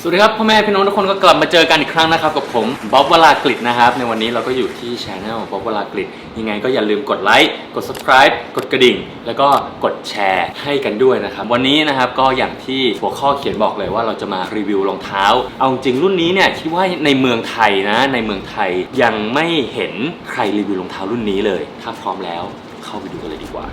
สวัสดีครับพ่อแม่พี่น้องทุกคนก็กลับมาเจอกันอีกครั้งนะครับกับผมบ๊อบวลากฤษนะครับ ในวันนี้เราก็อยู่ที่ช anel บ๊อบวลากฤษยังไงก็อย่าลืมกดไลค์กด subscribe กดกระดิ่ง แล้วก็กดแชร์ให้กันด้วยนะครับ วันนี้นะครับก็อย่างที่หัวข้อเขียนบอกเลยว่าเราจะมารีวิวรองเท้า เอาจริงรุ่นนี้เนี่ยคิดว่าในเมืองไทยนะ ในเมืองไทยยังไม่เห็นใครรีวิวรองเท้ารุ่นนี้เลย ถ้าพร้อมแล้วเข้าไปดูกันเลยดีกว่า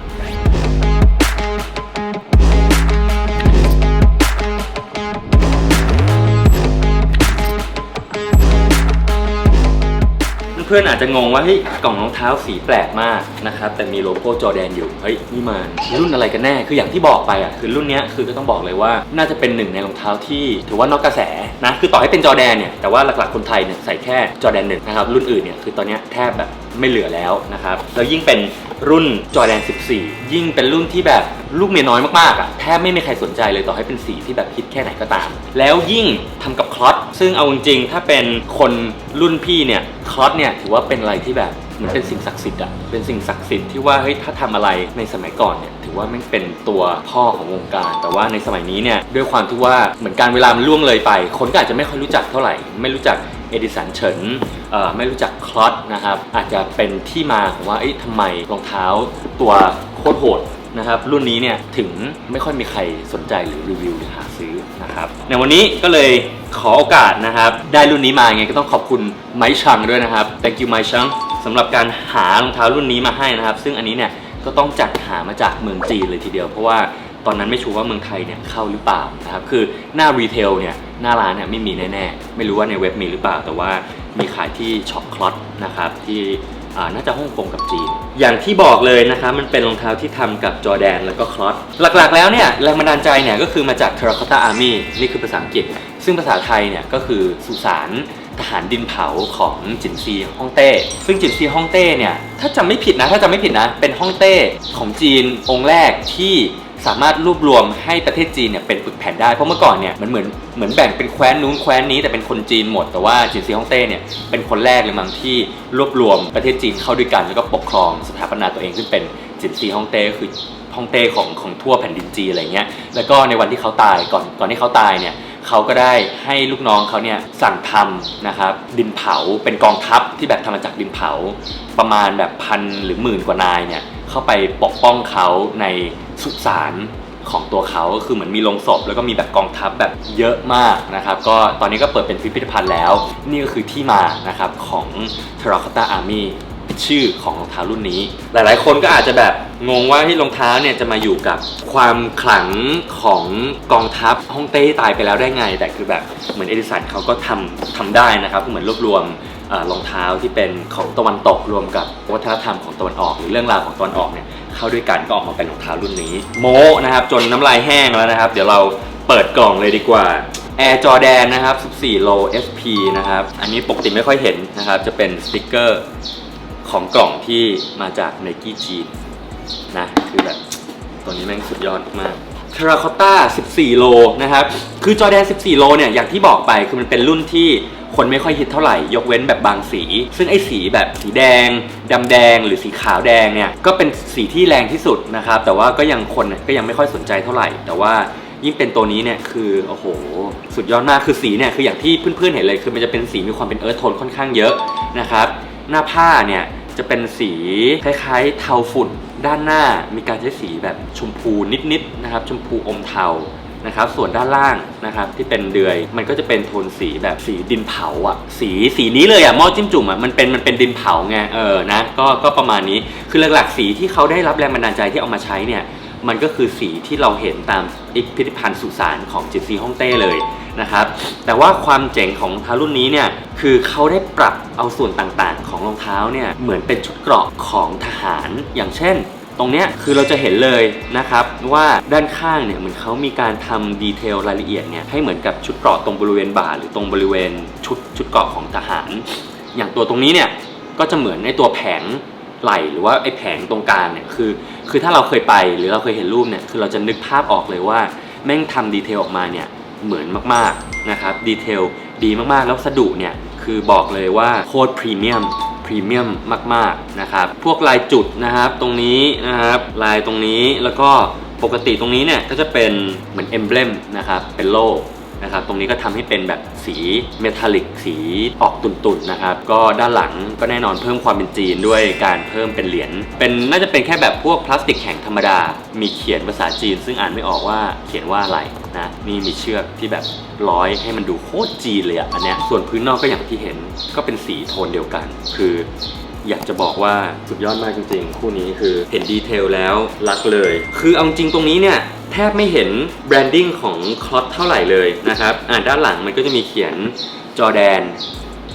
เพื่อนๆอาจจะงงว่าเฮ้ยกล่องรองเท้าสีแปลกมากนะครับแต่มีโลโก้จอแดนอยู่เฮ้ยนี่มันรุ่นอะไรกันแน่คืออย่างที่บอกไปอะคือรุ่นเนี้ยคือก็ต้องบอกเลยว่าน่าจะเป็นหนึ่งในรองเท้าที่ถือว่านอกกระแสนะคือต่อให้เป็นจอแดนเนี่ยแต่ว่าหลักๆคนไทยเนี่ยใส่แค่จอแดนหนึ่งนะครับรุ่นอื่นเนี่ยคือตอนเนี้ยแทบแบบไม่เหลือแล้วนะครับแล้วยิ่งเป็นรุ่นจอแดน 14 ยิ่งเป็นรุ่นที่แบบ ลูกเมียน้อยมากๆอะแทบไม่มีใครสนใจเลยต่อให้เป็นสีที่แบบฮิตแค่ไหนก็ตาม แล้วยิ่งทำกับคลอสซึ่งเอาจริงๆถ้าเป็นคนรุ่นพี่เนี่ยคลอสเนี่ยถือว่าเป็นอะไรที่แบบมือนเป็นสิ่งศักดิ์สิทธิ์อะเป็นสิ่งศักดิ์สิทธิ์ที่ว่าเฮ้ยถ้าทำอะไรในสมัยก่อนเนี่ยถือว่าไม่เป็นตัวพ่อของวงการ แต่ว่าในสมัยนี้เนี่ยด้วยความที่ว่าเหมือนการเวลามันล่วงเลยไป คนก็อาจจะไม่ค่อยรู้จักเท่าไหร่ ไม่รู้จักเอดิสันเฉินไม่รู้จักคลอสนะครับอาจจะเป็นที่มาของว่าเอ้ยทำไมรองเท้าตัวโคตรโหด นะครับรุ่นนี้เนี่ยถึงไม่ค่อยมีใครสนใจหรือรีวิวหรือหาซื้อนะครับในวันนี้ก็เลยขอโอกาสนะครับ ได้รุ่นนี้มาไงก็ต้องขอบคุณไมชังด้วยนะครับ thank you ไมชังสำหรับการหารองเท้ารุ่นนี้มาให้นะครับ ซึ่งอันนี้เนี่ยก็ต้องจัดหามาจากเมืองจีนเลยทีเดียว เพราะว่าตอนนั้นไม่ชัวร์ว่าเมืองไทยเนี่ยเข้าหรือเปล่านะครับคือหน้ารีเทลเนี่ยหน้าร้านเนี่ยไม่มีแน่ๆ ไม่รู้ว่าในเว็บมีหรือเปล่า แต่ว่ามีขายที่ช็อปคลอตนะครับที่ อ่าน่าจะฮ่องกงกับจีน อย่างที่บอกเลยนะครับมันเป็นรองเท้าที่ทำกับจอแดนแล้วก็คลอสหลักๆ แล้วเนี่ยแรงบันดาลใจเนี่ยก็คือมาจาก Terracotta Army นี่คือภาษาอังกฤษ ซึ่งภาษาไทยเนี่ยก็คือสุสานทหารดินเผาของจินซีฮ่องเต้ ซึ่งจินซีฮ่องเต้เนี่ยถ้าจำไม่ผิดนะถ้าจำไม่ผิดนะเป็นฮ่องเต้ของจีนองค์แรกที่ สามารถรวบรวมให้ประเทศจีนเนี่ยเป็นปึกแผ่นได้ เพราะเมื่อก่อนเนี่ยมันเหมือนเหมือนแบ่งเป็นแคว้นนู้นแคว้นนี้แต่เป็นคนจีนหมดแต่ว่าจินซีฮ่องเต้เนี่ยเป็นคนแรกเลยมั้งที่รวบรวมประเทศจีนเข้าด้วยกัน แล้วก็ปกครองสถาปนาตัวเองขึ้นเป็นจินซีฮ่องเต้ก็คือฮ่องเต้ของของทั่วแผ่นดินจีนอะไรเงี้ยแล้วก็ในวันที่เขาตายก่อนก่อนที่เขาตายเนี่ยเขาก็ได้ให้ลูกน้องเขาเนี่ยสั่งทำนะครับดินเผาเป็นกองทัพที่แบบทำมาจากดินเผา ประมาณแบบพันหรือหมื่นกว่านายเนี่ยเข้าไปปกป้องเขาใน สุสานของตัวเขาก็คือเหมือนมีโรงศพ แล้วก็มีแบบกองทัพแบบเยอะมากนะครับ ก็ตอนนี้ก็เปิดเป็นพิพิธภัณฑ์แล้ว นี่ก็คือที่มานะครับของ Terracotta Army ชื่อของรองเท้ารุ่นนี้ หลาย ๆ คนก็อาจจะแบบงงว่าที่รองเท้าเนี่ยจะมาอยู่กับความขลังของกองทัพฮ่องเต้ตายไปแล้วได้ไง แต่คือแบบเหมือนเอดิสันเขาก็ทำทำได้นะครับเหมือนรวบรวมรองเท้าที่เป็นของตะวันตกรวมกับวัฒนธรรมของตะวันออก หรือเรื่องราวของตะวันออกเนี่ย เข้าด้วยกันก็ออกมาเป็นรองเท้ารุ่นนี้ โมนะครับจนน้ำลายแห้งแล้วนะครับ เดี๋ยวเราเปิดกล่องเลยดีกว่า Air Jordan นะครับ 14 โล SP นะครับ อันนี้ปกติไม่ค่อยเห็นนะครับ จะเป็นสติกเกอร์ของกล่องที่มาจาก Nike จีนนะ คือแบบตัวนี้แม่งสุดยอดมาก t e r r a c o t t a 14 โลนะครับ คือจอแดน 14 โลเนี่ย อย่างที่บอกไป คือมันเป็นรุ่นที่คนไม่ค่อยฮิตเท่าไหร่ ยกเว้นแบบบางสี ซึ่งไอ้สีแบบสีแดงดำแดง หรือสีขาวแดงเนี่ย ก็เป็นสีที่แรงที่สุดนะครับ แต่ว่าก็ยังคนก็ยังไม่ค่อยสนใจเท่าไหร่ แต่ว่ายิ่งเป็นตัวนี้เนี่ยคือโอ้โห สุดยอดมาก คือสีเนี่ยคืออย่างที่เพื่อนๆเห็นเลย คือมันจะเป็นสีมีความเป็นเอิร์ธโทนค่อนข้างเยอะนะครับ หน้าผ้าเนี่ยจะเป็นสีคล้ายๆเทาฝุ่น ด้านหน้ามีการใช้สีแบบชมพูนิดๆนะครับ ชมพูอมเทานะครับส่วนด้านล่างนะครับที่เป็นเดือยมันก็จะเป็นโทนสีแบบสีดินเผาอะสีสีนี้เลยอะหม้อจิ้มจุ่มอะมันเป็นมันเป็นดินเผาไงเออนะก็ก็ประมาณนี้คือหลักๆสีที่เขาได้รับแรงบันดาลใจที่เอามาใช้เนี่ยมันก็คือสีที่เราเห็นตามพิพิธภัณฑ์สุสานของจิตซีฮ่องเต้เลยนะครับแต่ว่าความเจ๋งของรองเท้ารุ่นนี้เนี่ยคือเขาได้ปรับเอาส่วนต่างๆ ของรองเท้าเนี่ยเหมือนเป็นชุดเกราะของทหาร อย่างเช่น ตรงเนี้ยคือเราจะเห็นเลยนะครับว่าด้านข้างเนี่ยเหมือนเขามีการทำดีเทลรายละเอียดเนี่ยให้เหมือนกับชุดเกราะตรงบริเวณบ่าหรือตรงบริเวณชุดชุดเกราะของทหาร อย่างตัวตรงนี้เนี่ยก็จะเหมือนในตัวแผงไหลหรือว่าไอ้แผงตรงกลางเนี่ยคือ คือถ้าเราเคยไปหรือเราเคยเห็นรูปเนี่ยคือเราจะนึกภาพออกเลยว่า แม่งทำดีเทลออกมาเนี่ยเหมือนมากๆนะครับดีเทลดีมากๆแล้วสะดุเนี่ยคือบอกเลยว่าโคตรพรีเมียม พรีเมียมมากๆนะครับพวกลายจุดนะครับตรงนี้นะครับลายตรงนี้แล้วก็ปกติตรงนี้เนี่ยก็จะเป็นเหมือนเอมเบลมนะครับเป็นโล่ นะครับตรงนี้ก็ทำให้เป็นแบบสีเมทัลลิกสีออกตุ่นๆนะครับก็ด้านหลังก็แน่นอนเพิ่มความเป็นจีนด้วยการเพิ่มเป็นเหรียญเป็นน่าจะเป็นแค่แบบพวกพลาสติกแข็งธรรมดา มีเขียนภาษาจีน ซึ่งอ่านไม่ออกว่าเขียนว่าอะไรนะนี่มีเชือกที่แบบร้อยให้มันดูโคตรจีนเลยอะอันเนี้ยส่วนพื้นนอกก็อย่างที่เห็นก็เป็นสีโทนเดียวกัน คืออยากจะบอกว่าสุดยอดมากจริงๆ คู่นี้คือเห็นดีเทลแล้วรักเลย คือเอาจริงตรงนี้เนี่ย แทบไม่เห็นแบรนดิ้งของคลอตเท่าไหร่เลยนะครับอ่าด้านหลังมันก็จะมีเขียนจอแดน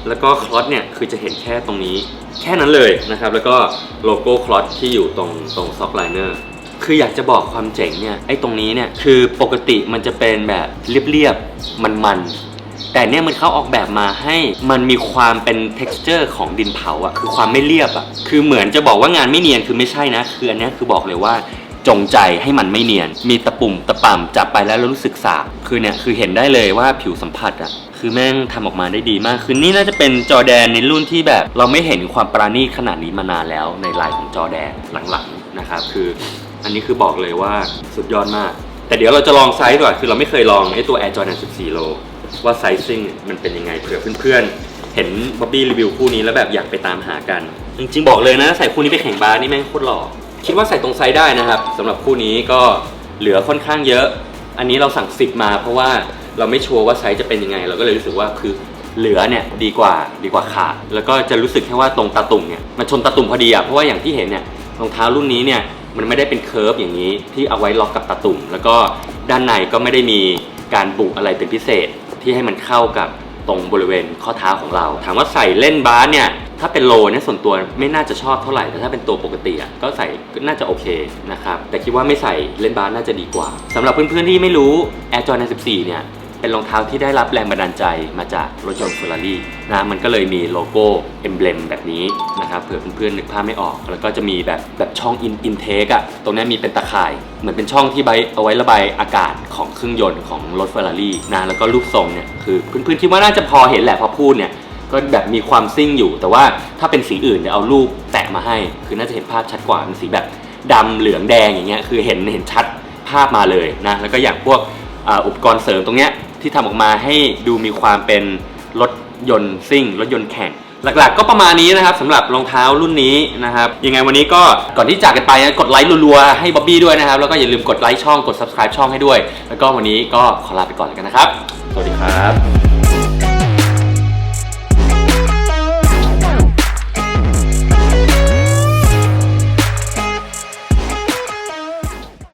แล้วก็คลอตเนี่ยคือจะเห็นแค่ตรงนี้ แค่นั้นเลยนะครับ แล้วก็โลโก้คลอตที่อยู่ตรงตรงซ็อกไลเนอร์คืออยากจะบอกความเจ๋งเนี่ยไอ้ตรงนี้เนี่ยคือปกติมันจะเป็นแบบเรียบๆมันๆ แต่เนี่ยมันเขาออกแบบมาให้มันมีความเป็น t e x t อร์ของดินเผาอะคือความไม่เรียบอะคือเหมือนจะบอกว่างานไม่เนียนคือไม่ใช่นะ คืออันนี้คือบอกเลยว่า จงใจให้มันไม่เนียน มีตะปุ่มตะป่ำจับไปแล้วรู้สึกสาบคือเนี่ยคือเห็นได้เลยว่าผิวสัมผัสอะคือแม่งทำออกมาได้ดีมาก คือนี่น่าจะเป็นจอแดนในรุ่นที่แบบ เราไม่เห็นความปราณีตขนาดนี้มานานแล้วในลายของจอแดนหลังๆนะครับคืออันนี้คือบอกเลยว่าสุดยอดมาก แต่เดี๋ยวเราจะลองไซส์ก่อนคือเราไม่เคยลองไอ้ตัว Air Jordan 14 โล ว่าไซซิ่งมันเป็นยังไงเผื่อเพื่อนๆ เห็นบ๊อบบี้รีวิวคู่นี้แล้วแบบอยากไปตามหากัน จริงๆ บอกเลยนะ ใส่คู่นี้ไปแข่งบาสนี่แม่งโคตรหล่อ คิดว่าใส่ตรงไซส์ได้นะครับสำหรับคู่นี้ก็เหลือค่อนข้างเยอะ อันนี้เราสั่ง10มาเพราะว่าเราไม่ชัวร์ว่าไซส์จะเป็นยังไง เราก็เลยรู้สึกว่าคือเหลือเนี่ยดีกว่าดีกว่าขาด แล้วก็จะรู้สึกแค่ว่าตรงตาตุ่มเนี่ยมันชนตาตุ่มพอดีอะเพราะว่าอย่างที่เห็นเนี่ยรองเท้ารุ่นนี้เนี่ยมันไม่ได้เป็นเคิร์ฟอย่างนี้ที่เอาไว้ล็อกกับตาตุ่ม แล้วก็ด้านในก็ไม่ได้มีการบุอะไรเป็นพิเศษที่ให้มันเข้ากับตรงบริเวณข้อเท้าของเรา ถามว่าใส่เล่นบาสเนี่ย ถ้าเป็นโลเนี่ยส่วนตัวไม่น่าจะชอบเท่าไหร่ แต่ถ้าเป็นตัวปกติอะก็ใส่น่าจะโอเคนะครับ แต่คิดว่าไม่ใส่เล่นบาสน่าจะดีกว่าสำหรับเพื่อนๆที่ไม่รู้ Air Jordan 14 เนี่ยเป็นรองเท้าที่ได้รับแรงบันดาลใจมาจากรถยนต์เฟอร์รารี่นะมันก็เลยมีโลโก้เอมเบลมแบบนี้นะครับเผื่อเพื่อนๆนึกภาพไม่ออก แล้วก็จะมีแบบแบบช่องอินอินเทคอะตรงนี้มีเป็นตะข่าย เหมือนเป็นช่องที่ใบเอาไว้ระบายอากาศของเครื่องยนต์ของรถเฟอร์รารี่นะแล้วก็รูปทรงเนี่ยคือเพื่อนๆคิดว่าน่าจะพอเห็นแหละพอพูดเนี่ย ก็แบบมีความซิ่งอยู่ แต่ว่าถ้าเป็นสีอื่นเดี๋ยวเอารูปแตะมาให้ คือน่าจะเห็นภาพชัดกว่าเป็นสีแบบดำเหลืองแดงอย่างเงี้ยคือเห็นเห็นชัดภาพมาเลยนะแล้วก็อย่างพวกอ,อุปกรณ์เสริมตรงเนี้ยที่ทำออกมาให้ดูมีความเป็นรถยนต์ซิ่ง รถยนต์แข่ง หลักๆ ก็ประมาณนี้นะครับสำหรับรองเท้ารุ่นนี้นะครับยังไงวันนี้ก็ก่อนที่จากกันไปกดไลค์รัวๆให้บ๊อบบี้ด้วยนะครับ แล้วก็อย่าลืมกดไลค์ช่องกด subscribe ช่องให้ด้วย แล้วก็วันนี้ก็ขอลาไปก่อนแล้วกันนะครับ สวัสดีครับ